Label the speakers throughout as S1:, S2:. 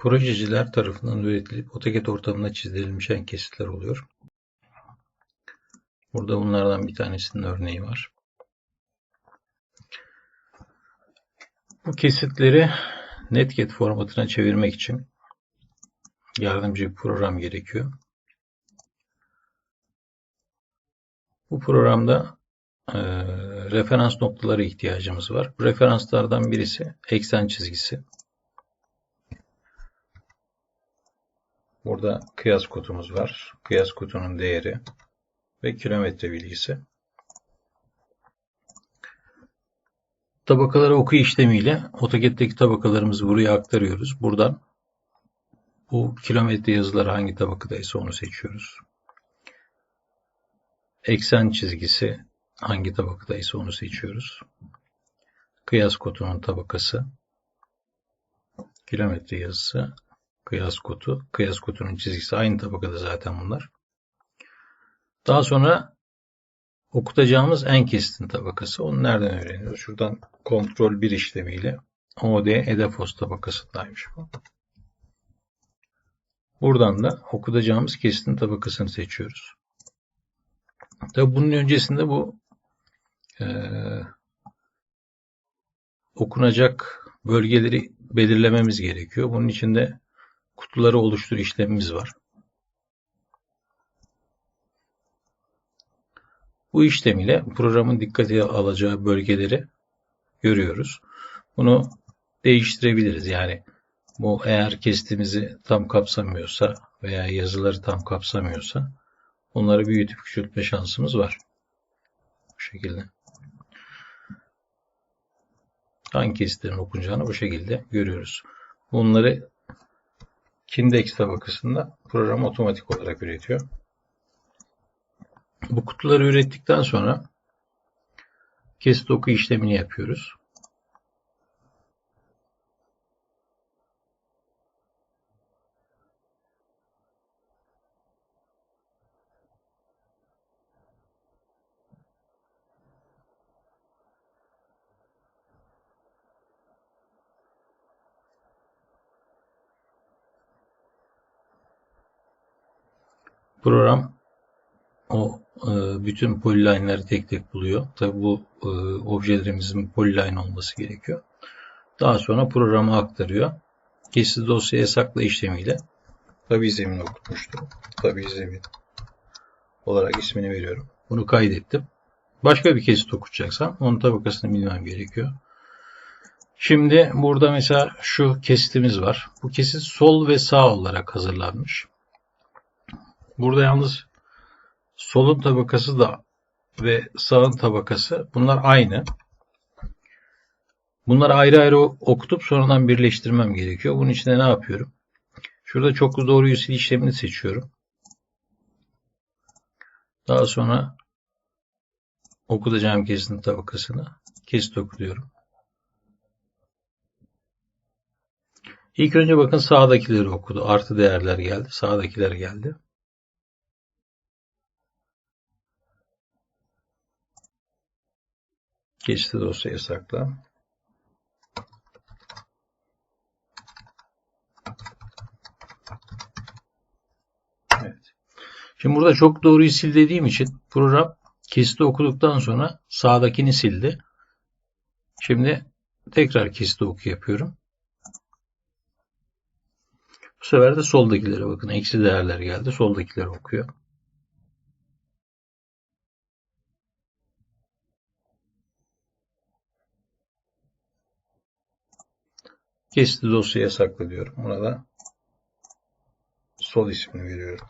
S1: projeciler tarafından üretilip AutoCAD ortamında çizdirilmiş en kesitler oluyor. Burada bunlardan bir tanesinin örneği var. Bu kesitleri Netcat formatına çevirmek için yardımcı bir program gerekiyor. Bu programda e, referans noktaları ihtiyacımız var. Bu referanslardan birisi eksen çizgisi. Burada kıyas kodumuz var. Kıyas kodunun değeri ve kilometre bilgisi. Tabakaları oku işlemiyle AutoCAD'deki tabakalarımızı buraya aktarıyoruz. Buradan bu kilometre yazıları hangi tabakadaysa onu seçiyoruz. Eksen çizgisi hangi tabakadaysa onu seçiyoruz. Kıyas kodunun tabakası, kilometre yazısı, kıyas kodu, kıyas kodunun çizgisi aynı tabakada zaten bunlar. Daha sonra okutacağımız en kestin tabakası. Onu nereden öğreniyoruz? Şuradan kontrol 1 işlemiyle OD Edafos tabakasındaymış bu. Buradan da okutacağımız kestin tabakasını seçiyoruz. Tabi bunun öncesinde bu e, okunacak bölgeleri belirlememiz gerekiyor. Bunun için de kutuları oluştur işlemimiz var. Bu işlem ile programın dikkate alacağı bölgeleri görüyoruz. Bunu değiştirebiliriz. Yani bu eğer kestiğimizi tam kapsamıyorsa veya yazıları tam kapsamıyorsa onları büyütüp küçültme şansımız var. Bu şekilde. Hangi kesitlerin okunacağını bu şekilde görüyoruz. Bunları Kindex tabakasında program otomatik olarak üretiyor. Bu kutuları ürettikten sonra kesit oku işlemini yapıyoruz. Program o e, bütün polyline'ları tek tek buluyor. Tabi bu e, objelerimizin polyline olması gerekiyor. Daha sonra programa aktarıyor. Kesit dosyaya sakla işlemiyle tabi zemin okutmuştum. Tabi zemin olarak ismini veriyorum. Bunu kaydettim. Başka bir kesit okutacaksam onun tabakasını bilmem gerekiyor. Şimdi burada mesela şu kesitimiz var. Bu kesit sol ve sağ olarak hazırlanmış. Burada yalnız solun tabakası da ve sağın tabakası bunlar aynı. Bunları ayrı ayrı okutup sonradan birleştirmem gerekiyor. Bunun için de ne yapıyorum? Şurada çoklu doğruyu sil işlemini seçiyorum. Daha sonra okutacağım kesitin tabakasını kesit okutuyorum. İlk önce bakın sağdakileri okudu. Artı değerler geldi. Sağdakiler geldi. Geçti dosyaya sakla. Evet. Şimdi burada çok doğruyu sil dediğim için program kesiti okuduktan sonra sağdakini sildi. Şimdi tekrar kesiti oku yapıyorum. Bu sefer de soldakilere bakın. Eksi değerler geldi. Soldakileri okuyor. Kesiti dosyaya sakla diyorum. Buna da sol ismini veriyorum.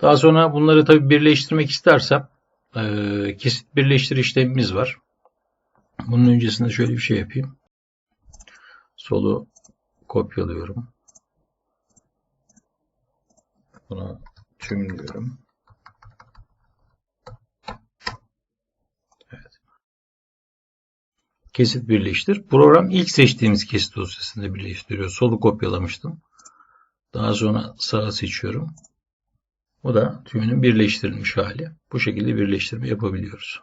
S1: Daha sonra bunları tabi birleştirmek istersem e, kesit birleştir işlemimiz var. Bunun öncesinde şöyle bir şey yapayım. Solu kopyalıyorum. Buna tüm diyorum. Kesit birleştir. Program ilk seçtiğimiz kesit dosyasında birleştiriyor. Solu kopyalamıştım. Daha sonra sağı seçiyorum. Bu da tümünün birleştirilmiş hali. Bu şekilde birleştirme yapabiliyoruz.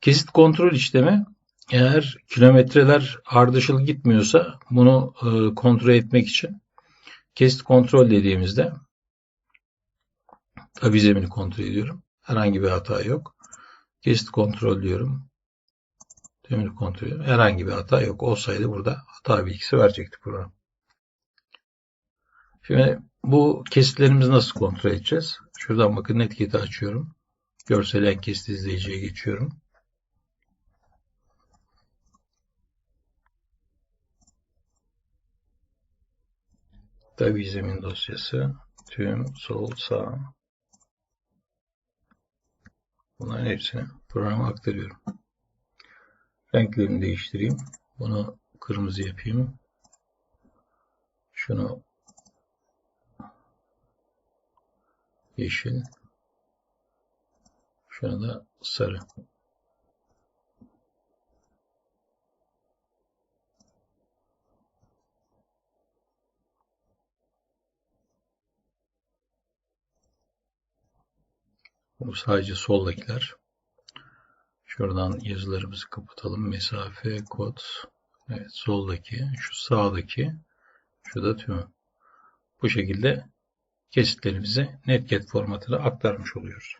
S1: Kesit kontrol işlemi eğer kilometreler ardışıl gitmiyorsa bunu e, kontrol etmek için kesit kontrol dediğimizde tabi zemini kontrol ediyorum. Herhangi bir hata yok. Kesit kontrol diyorum. Zemini kontrol ediyorum. Herhangi bir hata yok. Olsaydı burada hata bilgisi verecekti program. Şimdi bu kesitlerimizi nasıl kontrol edeceğiz? Şuradan bakın netketi açıyorum. Görsel kesit izleyiciye geçiyorum. Tabi zemin dosyası. Tüm sol sağ. Bunların hepsini programa aktarıyorum. Renklerini değiştireyim. Bunu kırmızı yapayım. Şunu yeşil. Şunu da sarı. Bu sadece soldakiler. Şuradan yazılarımızı kapatalım. Mesafe, kod. Evet, soldaki, şu sağdaki, şu da tümü. Bu şekilde kesitlerimizi netcat formatına aktarmış oluyoruz.